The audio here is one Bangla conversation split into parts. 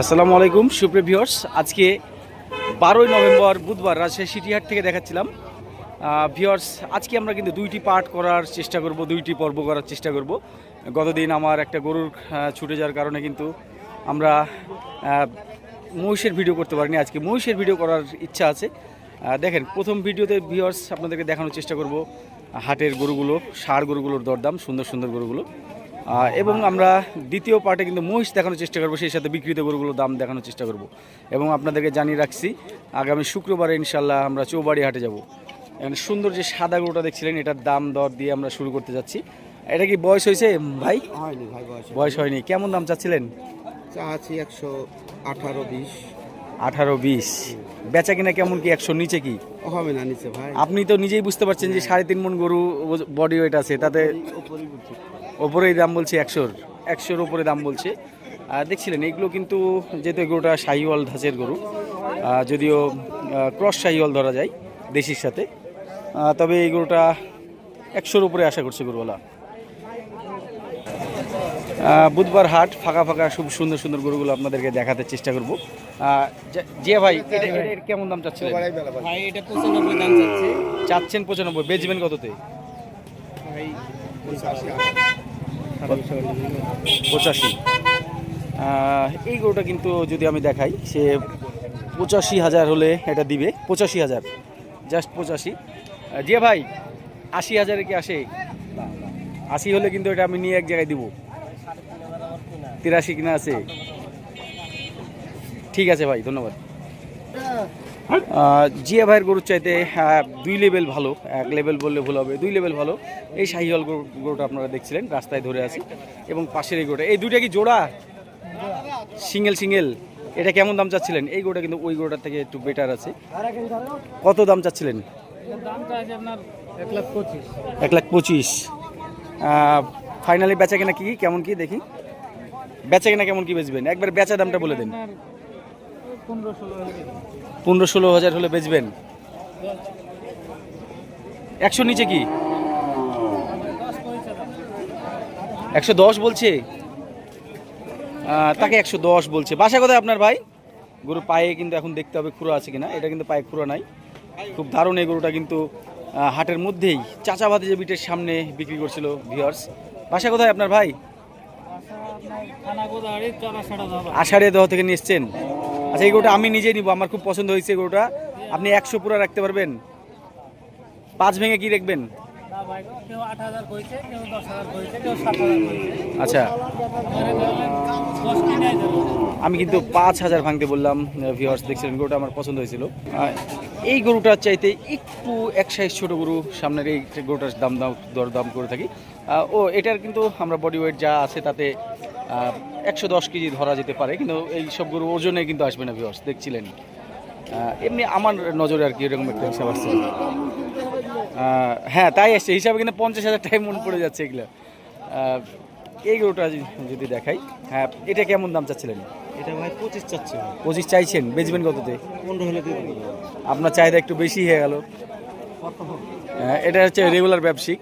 আসসালামু আলাইকুম, সুপ্রিয় ভিউয়ার্স। আজকে বারোই নভেম্বর বুধবার রাজশাহী সিটিহাট থেকে দেখাচ্ছিলাম। ভিউয়ার্স, আজকে আমরা কিন্তু দুইটি পার্ট করার চেষ্টা করব, দুইটি পর্ব করার চেষ্টা করব। গতদিন আমার একটা গরুর ছুটে যাওয়ার কারণে কিন্তু আমরা মহিষের ভিডিও করতে পারিনি। আজকে মহিষের ভিডিও করার ইচ্ছা আছে। দেখেন, প্রথম ভিডিওতে ভিউয়ার্স আপনাদেরকে দেখানোর চেষ্টা করব, হাটের গরুগুলো ষাঁড় গরুগুলোর দরদাম, সুন্দর সুন্দর গরুগুলো। এবং আমরা দ্বিতীয় পার্টে কিন্তু মহিষ দেখানোর চেষ্টা করব সেই সাথে বিক্রিত গরুগুলোর দাম দেখানোর চেষ্টা করব। এবং আপনাদেরকে জানিয়ে রাখছি আগামী শুক্রবারে ইনশাল্লাহ আমরা চৌবাড়ি হাটে যাব। এখানে সুন্দর যে সাদা গরুটা দেখছিলেন এটার দাম দর দিয়ে আমরা শুরু করতে যাচ্ছি। এটা কি বয়স হয়েছে ভাই? ভাই বয়স বয়স হয়নি। কেমন দাম চাচ্ছিলেন? চাচ্ছি একশো আঠারো বিশ। আঠারো বিশ। বেচা কিনা কেমন কি একশো নিচে কি? হবে না নিচে ভাই। আপনি তো নিজেই বুঝতে পারছেন যে সাড়ে তিন মন গরু বডি ওয়েট আছে তাতে ওপরই দাম বলছে একশোর একশোর ওপরে দাম বলছে। আর দেখছিলেন এগুলো কিন্তু যেহেতু এগুলোটা শাহিওয়াল ধাঁচের গরু যদিও ক্রস শাহিওয়াল ধরা যায় দেশির সাথে। তবে এই গরুটা একশোর উপরে আশা করছে গরুওয়ালা। বুধবার হাট ফাঁকা ফাঁকা খুব সুন্দর সুন্দর গরুগুলো আপনাদেরকে দেখাতে চেষ্টা করব। যে ভাই কেমন দাম চাচ্ছিলেন? ভাই এটা চাচ্ছে। চাচ্ছেন পঁচানব্বই বেচবেন কততে? ভাই পঁচাশি। এই গরুটা কিন্তু যদি আমি দেখাই, সে পঁচাশি হাজার হলে এটা দিবে। পঁচাশি হাজার জাস্ট পঁচাশি। জিয়া ভাই, আশি হাজারে কি আসে? আশি হলে কিন্তু এটা আমি নিয়ে এক জায়গায় দিব। তিরাশি কিনা আছে? ঠিক আছে ভাই, ধন্যবাদ। জিয়া ভাইয়ের গরুর চাইতে দুই লেভেল ভালো, এক লেভেল বললে ভুল হবে, দুই লেভেল ভালো। এই শাহিওয়াল গরু গরুটা আপনারা দেখছিলেন, রাস্তায় ধরে আছি। এবং পাশের এই গরুটা এই দুইটা কি জোড়া? সিঙ্গেল সিঙ্গেল এটা কেমন দাম চাচ্ছিলেন? এই গরুটা কিন্তু ওই গরুটার থেকে একটু বেটার আছে। কত দাম চাচ্ছিলেন? এক লাখ পঁচিশ। ফাইনালি বেচা কেনা কি কেমন কি দেখি? বেচা কেনা কেমন কি বেচবেন? একবার বেচা দামটা বলে দেন। পনেরো ষোলো হাজার হলে বেচবেন? একশো নিচে কি? একশো দশ বলছে? তাকে একশো দশ বলছে। বাসা কোথায় আপনার ভাই? গরু পায়ে কিন্তু এখন দেখতে হবে খুঁড়ো আছে কিনা। এটা কিন্তু পায়ে খুঁড়ো নাই। খুব দারুণ এই গরুটা কিন্তু হাটের মধ্যেই চাচাবাদি যে বিটের সামনে বিক্রি করছিল ভিওর্স বাসা কোথায় আপনার ভাই? আষাঢ়ে দহ থেকে নিয়ে এসছেন? আচ্ছা এই গরুটা আমি নিজেই নিব, আমার খুব পছন্দ হয়েছে গরুটা। আপনি একশো পুরো রাখতে পারবেন। পাঁচ ভেঙে কি রাখবেন? আচ্ছা। আমি কিন্তু পাঁচ হাজার ভাঙতে বললাম ভিওয়ার্স দেখছিলেন, গরুটা আমার পছন্দ হয়েছিল। এই গরুটার চাইতে একটু এক সাইজ ছোটো গরু সামনের এই গরুটার দাম দাম দর দাম করে থাকি। ও, এটার কিন্তু আমরা বডি ওয়েট যা আছে তাতে একশো দশ কেজি ধরা যেতে পারে কিন্তু এই সব গরু ওজনে কিন্তু আসবে না ভিওয়ার্স দেখছিলেন। এমনি আমার নজরে আর কি এরকম একটা হিসাব আসছে হ্যাঁ তাই আসছে হিসাবে কিন্তু পঞ্চাশ হাজার টাকা মন পড়ে যাচ্ছে এগুলো। এই গরুটা যদি- দেখাই হ্যাঁ এটা কেমন দাম চাচ্ছিলেন? এটা ভাই পঁচিশ চাচ্ছে পঁচিশ চাইছেন বেচবেন কততে? পনেরো হলে আপনার চাহিদা একটু বেশি হয়ে গেল। এটা হচ্ছে রেগুলার ব্যবসায়িক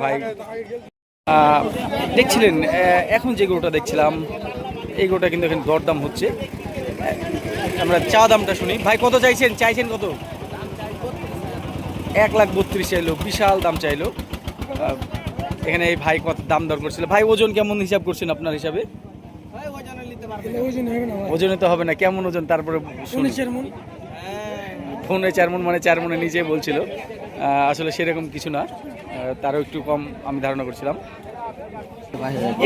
ভাই। দেখছিলেন এখন যে গরুটা দেখছিলাম এই গরুটা কিন্তু এখানে দরদাম হচ্ছে। আমরা চা দামটা শুনি। ভাই কত চাইছেন? চাইছেন কত? এক লাখ বত্রিশ চাইলো বিশাল দাম চাইলো। এখানে এই ভাই কত দাম দর করছিল। ভাই ওজন কেমন হিসাব করছেন আপনার হিসাবে? ওজনে তো হবে না কেমন ওজন? তারপরে ফোনে চার মন মানে চার মনে নিজে বলছিল। আসলে সেরকম কিছু না। তারও একটু কম আমি ধারণা করছিলাম।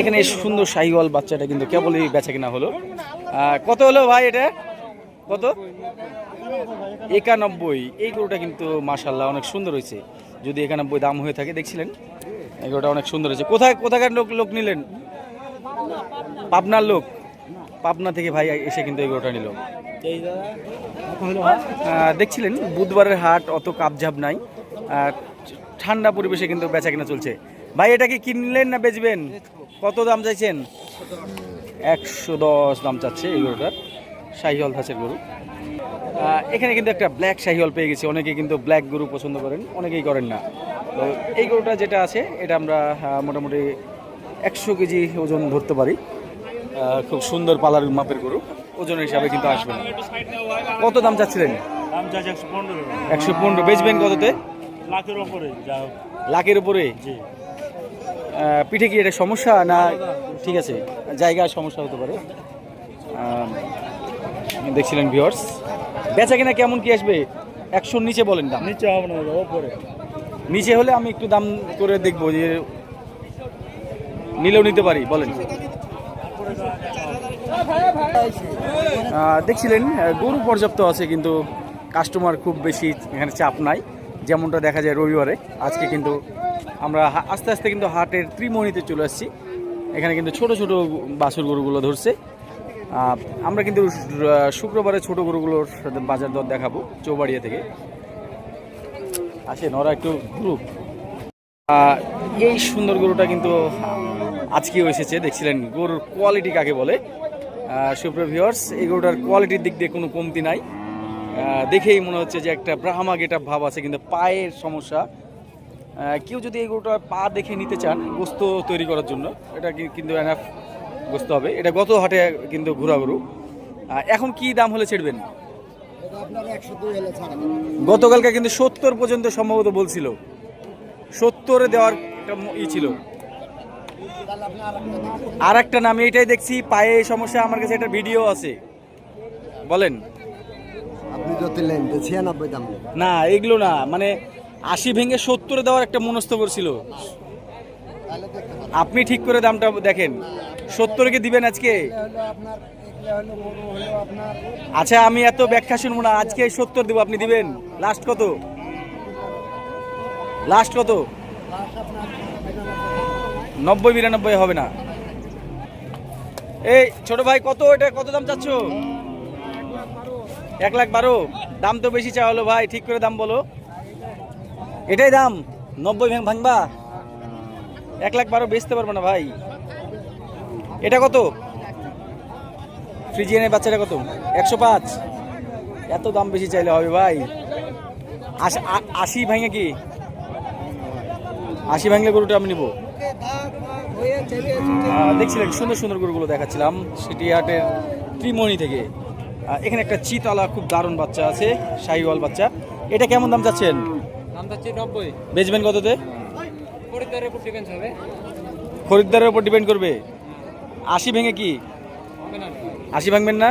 এখানে সুন্দর শাহিওয়াল বাচ্চাটা কিন্তু কেবলই বেচা কিনা হলো। কত হলো ভাই এটা? কত? একানব্বই। এই গরুটা কিন্তু মাশাল্লাহ অনেক সুন্দর হয়েছে। যদি একানব্বই দাম হয়ে থাকে, দেখছিলেন? এই গরুটা অনেক সুন্দর হয়েছে। কোথায় কোথাকার লোক লোক নিলেন? পাবনার লোক। পাবনা থেকে ভাই এসে কিন্তু এই গরুটা নিল। দেখছিলেন? বুধবারের হাট, অত কাপঝাপ নাই। ঠান্ডা পরিবেশে কিন্তু বেচা কিনা চলছে। ভাই এটা কি কিনলেন না বেচবেন? কত দাম চাইছেন? একশো দশ দাম চাচ্ছে এই গরুটার শাহিওয়াল ধাঁচের গরু। এখানে কিন্তু একটা ব্ল্যাক শাহিওয়াল পেয়ে গেছি। অনেকে কিন্তু ব্ল্যাক গরু পছন্দ করেন অনেকেই করেন না। তো এই গরুটা যেটা আছে এটা আমরা মোটামুটি একশো কেজি ওজন ধরতে পারি। খুব সুন্দর পালার মাপের গরু। ওজন হিসাবে কিন্তু আসবে না। কত দাম চাচ্ছিলেন? একশো পনেরো। বেচবেন কততে? লাখের ওপরে যা লাখের উপরে? জি। পিঠে কি এটা সমস্যা না ঠিক আছে? জায়গার সমস্যা হতে পারে। দেখছিলেন ভিওর্স বেচা কিনা কেমন কি আসবে? একশোর নিচে বলেন দাম। নিচে হবে না ওপরে নিচে হলে আমি একটু দাম করে দেখব যে নিলেও নিতে পারি বলেন। দেখছিলেন গরু পর্যাপ্ত আছে কিন্তু কাস্টমার খুব বেশি এখানে চাপ নাই। যেমনটা দেখা যায় রবিবারে, আজকে কিন্তু আমরা আস্তে আস্তে কিন্তু হাটের ত্রিমণিতে চলে আসছি। এখানে কিন্তু ছোট ছোট বাছুর গরুগুলো ধরছে। আমরা কিন্তু শুক্রবারে ছোট গরুগুলোর বাজার দর দেখাবো চৌবাড়িয়া থেকে। আসেন, ওরা একটু গ্রুপ এই সুন্দর গরুটা কিন্তু আজকেও এসেছে, দেখছিলেন গরুর কোয়ালিটি কাকে বলে? সুপ্রিয় ভিউয়ার্স এই গরুটার কোয়ালিটির দিক দিয়ে কোনো কমতি নাই। দেখেই মনে হচ্ছে যে একটা ব্রাহ্মা গেটা ভাব আছে, কিন্তু পায়ের সমস্যা। কেউ যদি এই গরুটা পা দেখে নিতে চান, গোস্ত তৈরি করার জন্য, এটা কিন্তু এনাফ গোস্ত হবে। এটা গত হাটে কিন্তু ঘোরা গরু। এখন কি দাম হলে ছেড়বেন? গতকালকে কিন্তু সত্তর পর্যন্ত সম্ভবত বলছিল। সত্তরে দেওয়ার একটা ই ছিল। আর একটা নাম এটাই দেখছি, পায়ে সমস্যা, আমার কাছে একটা ভিডিও আছে। বলেন আপনি যত নেন তো ছিয়ানব্বই দাম নেন। না, এগুলো না মানে আশি ভেঙে সত্তরে দেওয়ার একটা মনস্থ করছিল আপনি ঠিক করে দামটা দেখেন। সত্তরে কি দিবেন আজকে? আচ্ছা আমি এত ব্যাখ্যা শুনব না, আজকে সত্তর দেবো, আপনি দিবেন। লাস্ট কত? লাস্ট কত? নব্বই বিরানব্বই হবে না। এই, ছোট ভাই, কত এটা, কত দাম চাচ্ছ? এক লাখ বারো। দাম তো বেশি চা হলো ভাই ঠিক করে দাম বলো। এটাই দাম নব্বই ভেঙ ভাঙবা। এক লাখ বারো বেচতে পারব না ভাই। এটা কত? ফ্রিজিয়ানের বাচ্চাটা কত? একশো পাঁচ। এত দাম বেশি চাইলে হবে ভাই। আশ- ভাঙে কি? আশি ভাঙলে গরুটা আমি নিবো। আহ, দেখছিলেন সুন্দর সুন্দর গরুগুলো দেখাচ্ছিলাম সিটি হাটের ত্রিমণি থেকে। এখানে একটা চিতালা খুব দারুণ বাচ্চা আছে শাহিওয়াল বাচ্চা। এটা কেমন দাম চাচ্ছেন দাম চাচ্ছি নব্বই। বেচবেন কততে? পরিবারের উপর ডিপেন্ড হবে। খরিদ্দারের উপর ডিপেন্ড করবে? আশি ভেঙে কি? আশি ভাঙবেন না?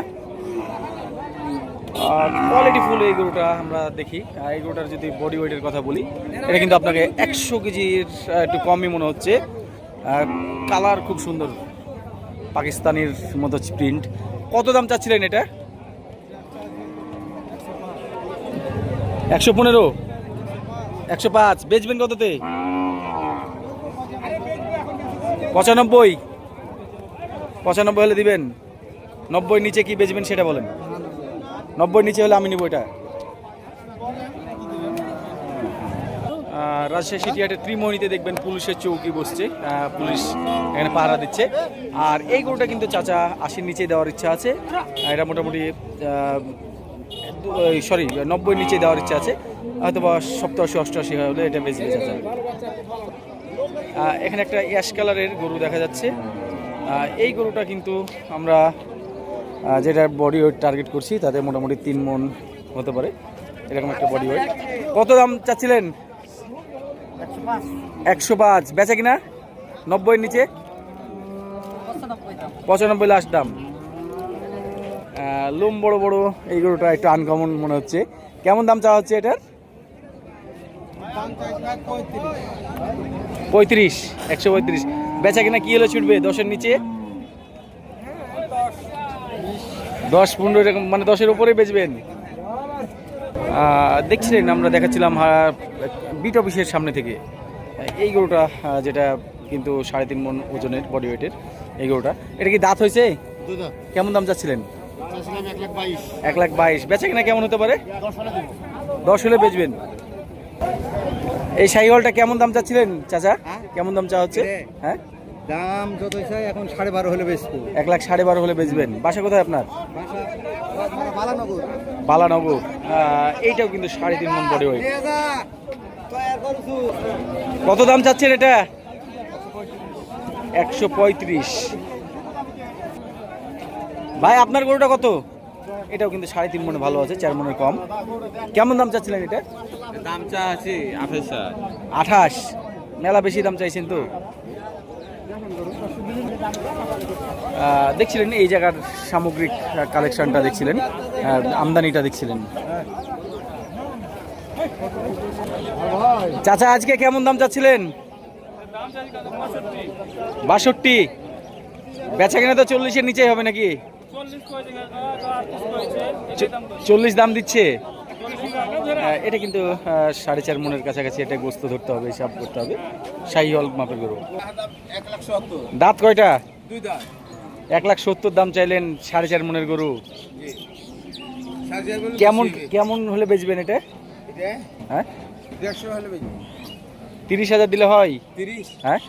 কোয়ালিটি ফুল এই গরুটা আমরা দেখি। এই গরুটার যদি বডি ওয়েটের কথা বলি এটা কিন্তু আপনাকে একশো কেজির একটু কমই মনে হচ্ছে। কালার খুব সুন্দর। পাকিস্তানির মতো প্রিন্ট কত দাম চাচ্ছিলেন এটা? একশো পনেরো? একশো পাঁচ। বেচবেন কততে? পঁচানব্বই। পঁচানব্বই হলে দিবেন। নব্বই নিচে কি বেচবেন সেটা বলেন। নব্বই নিচে হলে আমি নিব এটা। রাজশাহী সিটি হাটের ত্রিমণিতে দেখবেন পুলিশের চৌকি বসছে। পুলিশ এখানে পাহারা দিচ্ছে। আর এই গরুটা কিন্তু চাচা আশির নিচে দেওয়ার ইচ্ছা আছে। এটা মোটামুটি সরি নব্বই নিচে দেওয়ার ইচ্ছা আছে। হয়তো বা সপ্তাশি অষ্টআশি হলে এটা বেচবে চাচা আহ, এখানে একটা অ্যাশ কালারের গরু দেখা যাচ্ছে। এই গরুটা কিন্তু আমরা যেটা বডি ওয়েট টার্গেট করছি তাতে মোটামুটি তিন মন হতে পারে। এরকম একটা বডি ওয়েট কত দাম চাচ্ছিলেন? একশো পাঁচ। বেচে কিনা? নব্বই নিচে? পঁচানব্বই লাস্ট দাম। লোম বড় বড় এই গরুটা একটু আনকমন মনে হচ্ছে। কেমন দাম চাওয়া হচ্ছে এটার? পঁয়ত্রিশ একশো পঁয়ত্রিশ। বেচা কিনা কি হলে ছুটবে দশের নিচে? দশ পনেরো এরকম মানে দশের উপরে বেচবেন। দেখছিলেন আমরা দেখাচ্ছিলাম বিট অফিসের সামনে থেকে। এই গরুটা যেটা কিন্তু সাড়ে তিন মন ওজনের বডি ওয়েটের এই গরুটা। এটা কি দাঁত হয়েছে? কেমন দাম চাচ্ছিলেন? এক লাখ বাইশ। বেচা কিনা কেমন হতে পারে? দশ হলে বেচবেন। এই শাহিওয়ালটা কেমন দাম চাচ্ছিলেন চাচা? কেমন দাম চা হচ্ছে? হ্যাঁ? দাম যত চাই এখন সাড়ে বারো হলে বেচবো। এক লাখ সাড়ে বারো হলে বেচবেন। বাসা কোথায় আপনার? বালানগর। বালানগর। এইটাও কিন্তু সাড়ে তিন মন বডি ওয়েট কত দাম চাচ্ছেন এটা? একশো পঁয়ত্রিশ। ভাই আপনার গরুটা কত? এটাও কিন্তু সাড়ে তিন মনে ভালো আছে চার মনে কম। কেমন দাম চাচ্ছিলেন এটা? দাম চা আছে আঠাশ আঠাশ। মেলা বেশি দাম চাইছেন তো? দেখছিলেন এই জায়গার সামগ্রিক কালেকশনটা দেখছিলেন আমদানিটা দেখছিলেন। চাচা আজকে কেমন দাম চাচ্ছিলেন? বাষট্টি। বেচা কেনা তো চল্লিশের নিচেই হবে নাকি? চল্লিশ দাম দিচ্ছে? এটা কিন্তু সাড়ে চার মনের কাছাকাছি এটা গোস্ত ধরতে হবে হিসাব করতে হবে। শাহিওয়াল মাপের গরু। দাঁত কয়টা? এক লাখ সত্তর দাম চাইলেন সাড়ে চার মনের গরু। কেমন কেমন হলে বেচবেন এটা? হ্যাঁ? বেশি তিরিশ হাজার দিলে হয়? হ্যাঁ?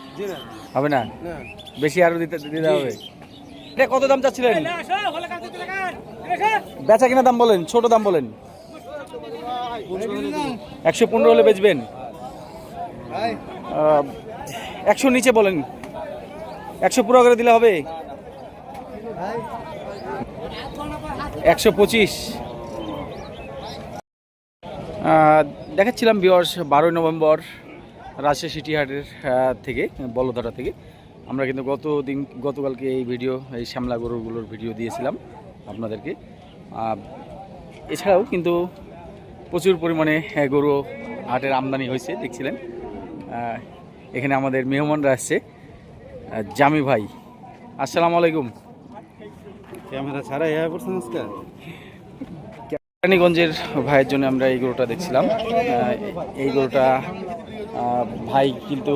হবে না? না। বেশি আরও দিতে দিতে হবে? এটা কত দাম চাচ্ছিলেন? বেচা কিনা দাম বলেন, ছোট দাম বলেন। একশো পনেরো হলে বেচবেন। একশো নিচে বলেন। একশো পুরো করে দিলে হবে? একশো পঁচিশ। দেখাচ্ছিলাম বিয়র্স বারোই নভেম্বর রাজশাহী সিটি হাটের থেকে বলধারা থেকে। আমরা কিন্তু গত দিন গতকালকে এই ভিডিও এই শ্যামলা গরুগুলোর ভিডিও দিয়েছিলাম আপনাদেরকে। এছাড়াও কিন্তু প্রচুর পরিমাণে গরু হাটের আমদানি হয়েছে দেখছিলেন। এখানে আমাদের মেহমানরা আসছে। জামি ভাই আসসালামু আলাইকুম। ক্যামেরা ছাড়া ইয়া করছেন আজকে রানীগঞ্জের ভাইয়ের জন্য আমরা এই গরুটা দেখছিলাম। এই গরুটা ভাই কিন্তু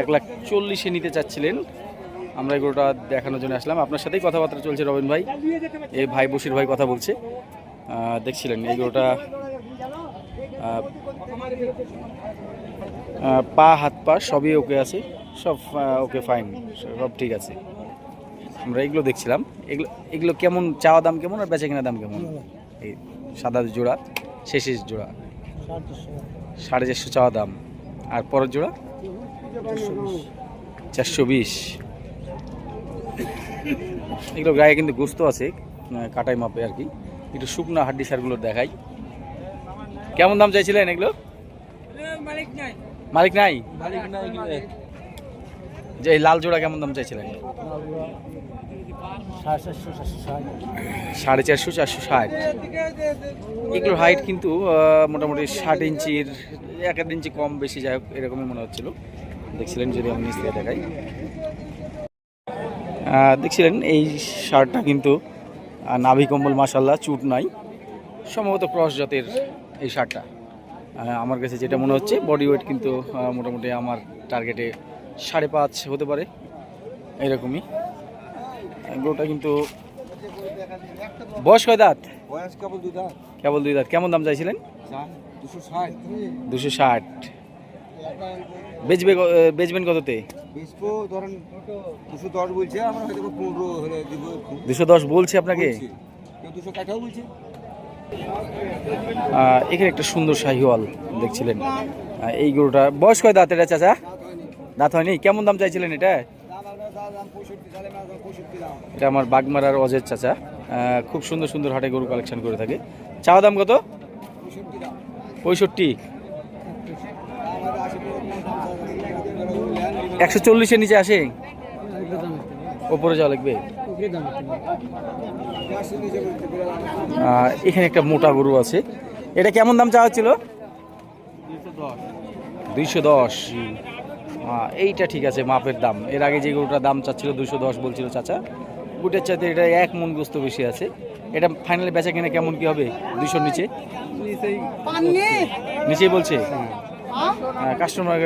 এক লাখ চল্লিশে নিতে চাচ্ছিলেন। আমরা এই গরুটা দেখানোর জন্য আসলাম। আপনার সাথেই কথাবার্তা চলছে রবিন ভাই। এই ভাই বসির ভাই কথা বলছে। দেখছিলেন এই গরুটা আহ, আহ, পা হাত পা সবই ওকে আছে। সব ওকে ফাইন সব ঠিক আছে। আমরা এগুলো দেখছিলাম। এগুলো এগুলো কেমন চাওয়া দাম কেমন আর বেচা কেনা দাম কেমন? এই সাদা জোড়া শেষের জোড়া। সাড়ে চারশো চাওয়া দাম। আর পরের জোড়া? চারশো বিশ। এগুলো গায়ে কিন্তু গোস্ত আছে কাটাই মাপে আর কি। একটু শুকনো হাড্ডি সারগুলো দেখাই। কেমন দাম চাইছিলেন এগুলো? মালিক নাই। যে এই লাল জোড়া কেমন দাম চাইছিলেন? সাড়ে চারশো চারশো ষাট। এগুলোর হাইট কিন্তু মোটামুটি ষাট ইঞ্চির, এক ইঞ্চি কম বেশি যাই হোক, এরকমই মনে হচ্ছিল। দেখছিলেন যদি আমি নিচ থেকে দেখাই দেখছিলেন এই শার্টটা কিন্তু নাভি কম্বল মাসাল্লাহ চুট নাই। সম্ভবত ক্রস জাতের এই শার্টটা। আমার কাছে যেটা মনে হচ্ছে বডি ওয়েট কিন্তু মোটামুটি আমার টার্গেটে সাড়ে পাঁচ হতে পারে। এরকমই। গরুটা কিন্তু বয়স কয় দাঁত? কেবল দুই কেবল দুই দাঁত। কেমন দাম চাইছিলেন? দুশো ষাট। দুশো ষাট। বেচবে বেচবেন কততে? বিস্পো ধরেন দুশো দশ বলছে আমরা হয়তো পনেরো হলে দিব। দুশো দশ বলছি আপনাকে? বলছে। কেউ দুশো কাঠাও বলছে। এখানে একটা সুন্দর শাহিওয়াল দেখছিলেন। এই গরুটা বয়স কয় দাঁত এটা চাচা? দাঁত হয়নি? কেমন দাম চাইছিলেন এটা? এটা আমার বাগমারার অজের চাচা। খুব সুন্দর সুন্দর হাটে গরু কালেকশন করে থাকে। চাওয়া দাম কত? পঁয়ষট্টি। একশো চল্লিশের নিচে আসে? ওপরে যাওয়া লাগবে? এখানে একটা মোটা গরু আছে। এটা কেমন দাম চাওয়া ছিল দুইশো দশ। এইটা ঠিক আছে মাপের দাম। এর আগে যে গরুটার দাম চাচ্ছিল দুইশো দশ বলছিল চাচা। গুটের চাইতে এটা এক মন গোস্ত বেশি আছে। এটা ফাইনালি বেচা কিনা কেমন কি হবে? দুইশোর নিচে? নিচেই বলছে? কাস্টমার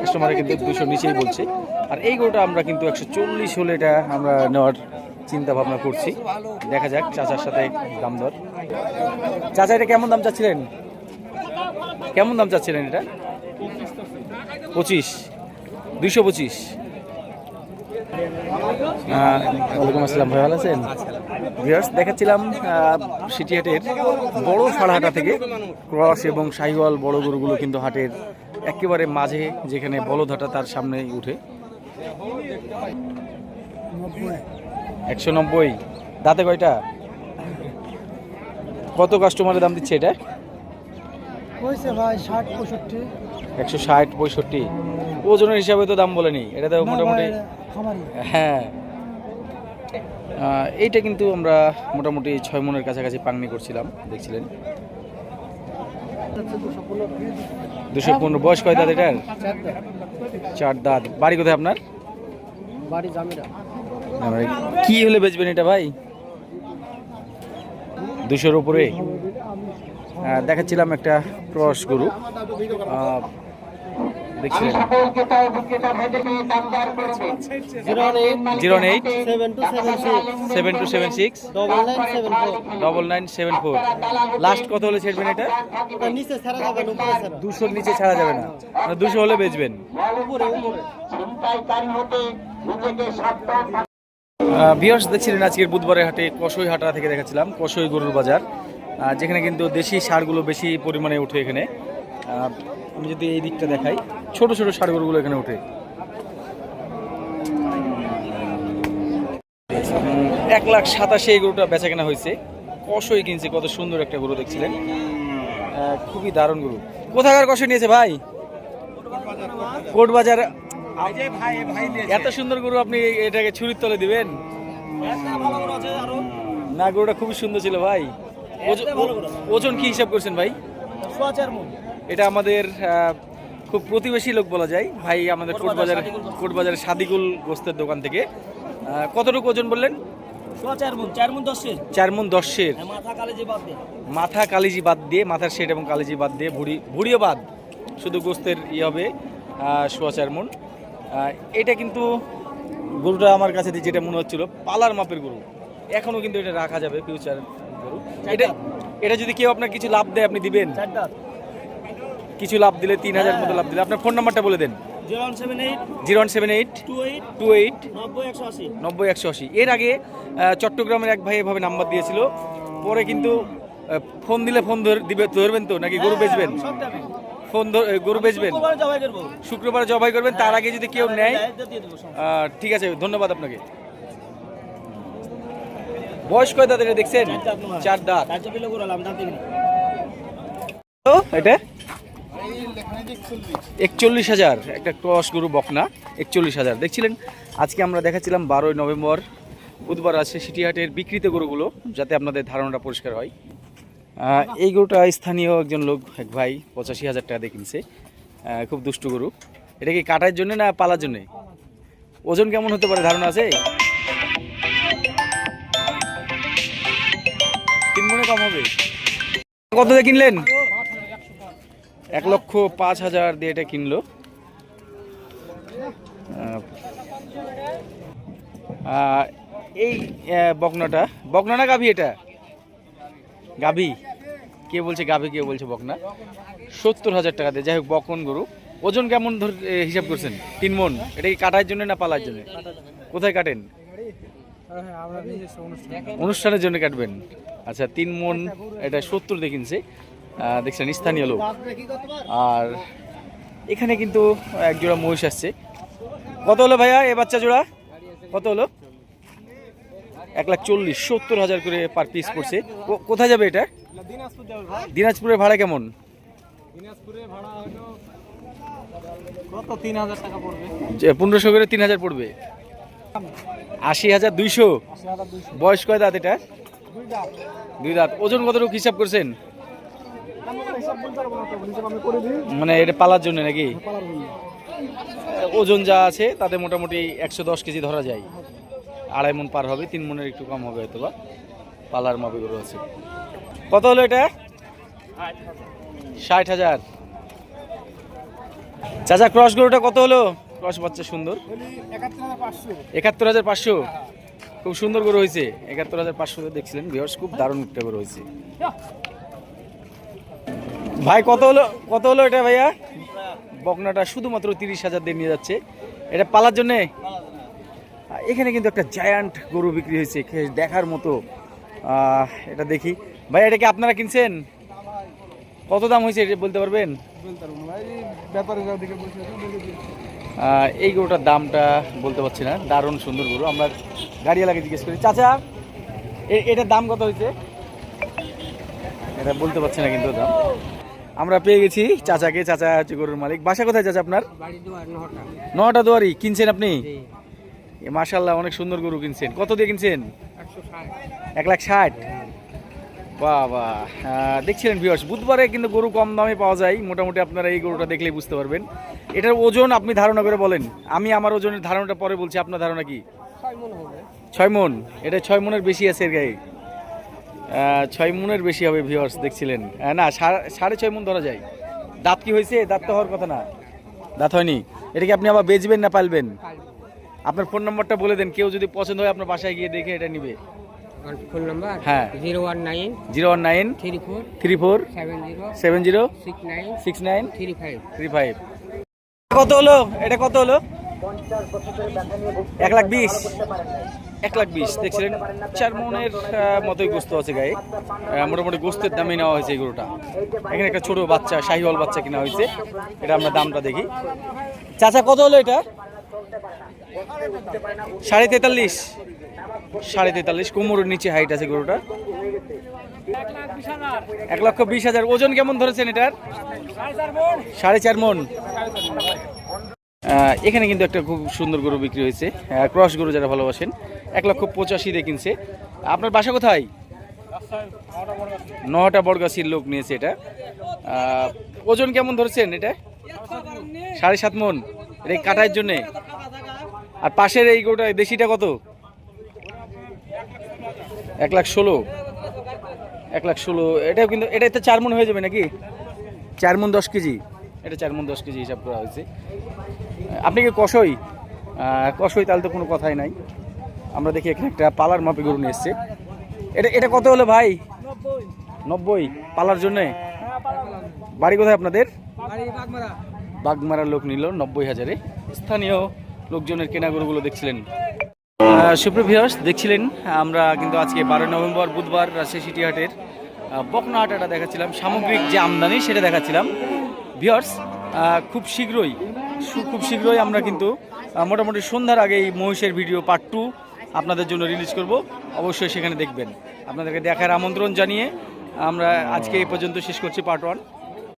কাস্টমারে কিন্তু দুশো নিচেই বলছে। আর এই গরুটা আমরা কিন্তু একশো চল্লিশ হলে এটা আমরা নেওয়ার চিন্তা ভাবনা করছি। দেখা যাক চাচার সাথে দাম দর। চাচা এটা কেমন দাম চাচ্ছিলেন? কেমন দাম চাচ্ছিলেন এটা? পঁচিশ। দুইশো পঁচিশ। আহ, ওয়ালাইকুম আসসালাম ভাই ভালো আছেন? ভিউয়ার্স দেখাচ্ছিলাম আহ, সিটি হাটের বড় সাড়াহাটা থেকে ক্রস এবং সাইওয়াল বড় গরুগুলো কিন্তু হাটের একেবারে মাঝে যেখানে বলদহাটা তার সামনে উঠে। একশো নব্বই। দাঁতে কয়টা? কত কাস্টমারের দাম দিচ্ছে এটা? একশো ষাট পঁয়ষট্টি। ওজনের হিসাবে তো দাম বলেনি এটা তো মোটামুটি হ্যাঁ। এইটা কিন্তু আমরা মোটামুটি ছয় মনের কাছাকাছি পাংনি করছিলাম দেখছিলেন। দুশো পনেরো বয়স কয় দাঁত এটার? চার দাঁত। বাড়ি কোথায় আপনার? বাড়ি জামিরা। কি হলে বেচবেন এটা ভাই? দুশোর উপরে? দেখাচ্ছিলাম একটা ক্রস গরু। দেখছিলেন। Zero eight seven two seven six. Seven two seven six. Double nine seven four. Double nine seven four. Last কত হলে ছেড়বেন এটা? নিচে ছাড়া যাবে না দুশোর নিচে ছাড়া যাবে না। দুশো হলে বেচবেন। উপরে উপরে। ভিওর্স দেখছিলেন আজকের বুধবারের হাটে কসই হাটা থেকে দেখাচ্ছিলাম কসই গরুর বাজার। যেখানে কিন্তু দেশি সারগুলো বেশি পরিমাণে ওঠে এখানে। আমি যদি এই দিকটা দেখাই, ছোট ছোট সার গরুগুলো এখানে ওঠে। এক লাখ সাতাশে এই গরুটা বেচা কেনা হয়েছে। কষই কিনছে, কত সুন্দর একটা গরু দেখছিলেন। খুবই দারুণ গরু। কোথাকার কষই নিয়েছে ভাই? কোট বাজার এত সুন্দর গরু আপনি এটাকে ছুরির তলে দিবেন? না, গরুটা খুবই সুন্দর ছিল ভাই। ওজ- ওজন কি হিসাব করছেন ভাই? এটা আমাদের খুব প্রতিবেশী লোক বলা যায়। ভাই আমাদের কোটবাজার কোটবাজারের সাদিকুল গোস্তের দোকান থেকে। কতটুকু ওজন বললেন? চার মন দশের। দশের। মাথা কালিজি বাদ দিয়ে মাথার সেট এবং কালিজি বাদ দিয়ে ভুড়ি ভুড়িও বাদ। শুধু গোস্তের ই হবে সোয়া চার মন। এটা কিন্তু গরুটা আমার কাছে যেটা মনে হচ্ছিল পালার মাপের গরু। এখনও কিন্তু এটা রাখা যাবে ফিউচার গরু। এটা এটা যদি কেউ আপনার কিছু লাভ দেয় আপনি দিবেন। কিছু লাভ দিলে তিন হাজার মতো লাভ দিলে। আপনার ফোন নাম্বারটা বলে দেন। Zero one seven eight two eight নব্বই একশো আশি। এর আগে চট্টগ্রামের এক ভাই এভাবে নাম্বার দিয়েছিল। পরে কিন্তু ফোন দিলে ফোন দিবে ধরবেন তো? নাকি গরু বেচবেন? ফোন ধর- গরু বেচবেন? শুক্রবার জবাই করবেন তার আগে যদি কেউ নেয়। ঠিক আছে ধন্যবাদ আপনাকে। বয়স কয় দাঁত এটা দেখছেন? চার দাঁত এটা? একচল্লিশ হাজার, একটা ক্রস গরু বকনা, একচল্লিশ হাজার। দেখছিলেন? আজকে আমরা দেখাচ্ছিলাম বারোই নভেম্বর, বুধবার আছে সিটিহাটের বিকৃত গরুগুলো, যাতে আপনাদের ধারণাটা পরিষ্কার হয়। এই গরুটা স্থানীয় একজন লোক, এক ভাই, পঁচাশি হাজার টাকা দিয়ে কিনছে। খুব দুষ্টু গরু। এটা কি কাটার জন্য না পালার জন্যে? ওজন কেমন হতে পারে ধারণা আছে? তিন মনে কম হবে। কত দিয়ে কিনলেন? এক লক্ষ পাঁচ হাজার দিয়ে এটা কিনলো। এই বকনাটা। বকনা না গাভি এটা? গাভি। কে বলছে গাভি কে বলছে বকনা? সত্তর হাজার টাকা দিয়ে। যাই হোক বকন গরু। ওজন কেমন ধর হিসাব করছেন? তিন মন। এটা কি কাটার জন্য না পালার জন্য? কোথায় কাটেন? অনুষ্ঠানের জন্য কাটবেন। আচ্ছা তিন মন এটা সত্তর আহ, দেখছেন স্থানীয় লোক। আর এখানে কিন্তু এক জোড়া মহিষ আসছে। কত হলো ভাইয়া এ বাচ্চা জোড়া? কত হলো? এক লাখ চল্লিশ সত্তর হাজার করে পার পিস পড়ছে। কোথায় যাবে এটা? দিনাজপুরের ভাড়া কেমন? পনেরোশো করে তিন হাজার পড়বে। আশি হাজার দুইশো। বয়স কয় দাঁত এটা? দুই দাঁত। ওজন কতটুকু হিসাব করছেন? মানে এটা পালার জন্য নাকি? ওজন যা আছে, তাতে মোটামুটি একশো দশ কেজি ধরা যায়। আড়াই মন পার হবে, তিন মনের একটু কম হবে হয়তো বা পালার মাপে গরু আছে। কত হলো এটা? ষাট হাজার। চাচা, ক্রস গরুটা কত হলো? ক্রস বাচ্চা সুন্দর। একাত্তর হাজার পাঁচশো। খুব সুন্দর গরু হয়েছে। একাত্তর হাজার পাঁচশো দেখছিলেন বিহর্স খুব দারুণ একটা গরু হয়েছে। ভাই, কত হলো কত হলো এটা ভাইয়া? বকনাটা শুধুমাত্র তিরিশ হাজার দিয়ে নিয়ে যাচ্ছে। এটা পালার জন্যে? এখানে কিন্তু একটা জায়ান্ট গরু বিক্রি হয়েছে দেখার মতো। এটা দেখি। ভাই, এটা কি আপনারা কিনছেন? কত দাম হয়েছে এটা বলতে পারবেন? এই গরুটার দামটা বলতে পারছি না। দারুণ সুন্দর গরু। আমরা গাড়িওয়ালাকে জিজ্ঞেস করি। চাচা এটার দাম কত হয়েছে? এটা বলতে পারছি না কিন্তু দাম আমরা পেয়ে গেছি চাচাকে চাচা হচ্ছে গরুর মালিক। বাসা কোথায় চাচা আপনার? নটা। দুয়ারি কিনছেন আপনি? মাশাল্লাহ অনেক সুন্দর গরু কিনছেন। কত দিয়ে কিনছেন? এক লাখ ষাট? আহ, দেখছিলেন ভিউয়ার্স বুধবারে কিন্তু গরু কম দামে পাওয়া যায়। মোটামুটি আপনারা এই গরুটা দেখলেই বুঝতে পারবেন। এটার ওজন আপনি ধারণা করে বলেন। আমি আমার ওজনের ধারণাটা পরে বলছি আপনার ধারণা কি? ছয় মন? এটা ছয় মনের বেশি আছে এর গায়ে। ছয় মনের বেশি হবে ভিউয়ার্স দেখছিলেন। না সাড়ে- সাড়ে ছয় মন ধরা যায়। দাঁত কি হয়েছে? দাঁত তো হওয়ার কথা না। দাঁত হয়নি। এটা কি আপনি আবার বেচবেন না পালবেন? আপনার ফোন নম্বরটা বলে দেন। কেউ যদি পছন্দ হয় আপনার বাসায় গিয়ে দেখে এটা নিবে। ফোন নাম্বার হ্যাঁ। Zero one nine zero one nine three four three four seven zero seven zero six nine six nine three five. Three five. কত হলো? এটা কত হলো? এক লাখ বিশ। এক লাখ বিশ। দেখছিলেন চার মনের মতোই গোস্ত আছে গায়ে। মোটামুটি গোস্তের দামে নেওয়া হয়েছে এই গরুটা। এখানে একটা ছোট বাচ্চা, শাহিওয়াল বাচ্চা কেনা হয়েছে। এটা আমরা দামটা দেখি। চাচা, কত হলো এটা? সাড়ে তেতাল্লিশ। সাড়ে তেতাল্লিশ, কোমরের নিচে হাইট আছে গরুটা। এক লক্ষ বিশ হাজার। ওজন কেমন ধরেছেন এটার? সাড়ে চার মন। এখানে কিন্তু একটা খুব সুন্দর গরু বিক্রি হয়েছে। ক্রস গরু যারা ভালোবাসেন, এক লক্ষ পঁচাশি দিয়ে কিনছে। আপনার বাসা কোথায়? নটা বড়গাছির লোক নিয়েছে এটা। ওজন কেমন ধরছেন এটা? সাড়ে সাত মন। এটা কাটার জন্যে? আর পাশের এই গরুটা, দেশিটা কত? এক লাখ ষোলো। এক লাখ ষোলো। এটা কিন্তু, এটা তো চার মন হয়ে যাবে নাকি? চার মন দশ কেজি। এটা চার মন দশ কেজি হিসাব করা হয়েছে। আপনি কি কষই কষই তাহলে তো কোনো কথাই নাই। আমরা দেখি এখানে একটা পালার মাপে গরু নিয়ে এসছে। এটা এটা কত হলো ভাই? নব্বই। পালার জন্যে? বাড়ি কোথায় আপনাদের? বাগমারার লোক নিল নব্বই হাজারে। স্থানীয় লোকজনের কেনা গরুগুলো দেখছিলেন। ভিউয়ার্স দেখছিলেন আমরা কিন্তু আজকে বারোই নভেম্বর বুধবার রাজশাহী সিটি হাটের আহ, বকনা হাটাটা দেখাচ্ছিলাম। সামগ্রিক যে আমদানি সেটা দেখাচ্ছিলাম। ভিউয়ার্স খুব শীঘ্রই খুব শীঘ্রই আমরা কিন্তু মোটামুটি সন্ধ্যার আগে এই মহিষের ভিডিও পার্ট টু আপনাদের জন্য রিলিজ করব। অবশ্যই সেখানে দেখবেন। আপনাদেরকে দেখার আমন্ত্রণ জানিয়ে আমরা আজকে এই পর্যন্ত শেষ করছি পার্ট ওয়ান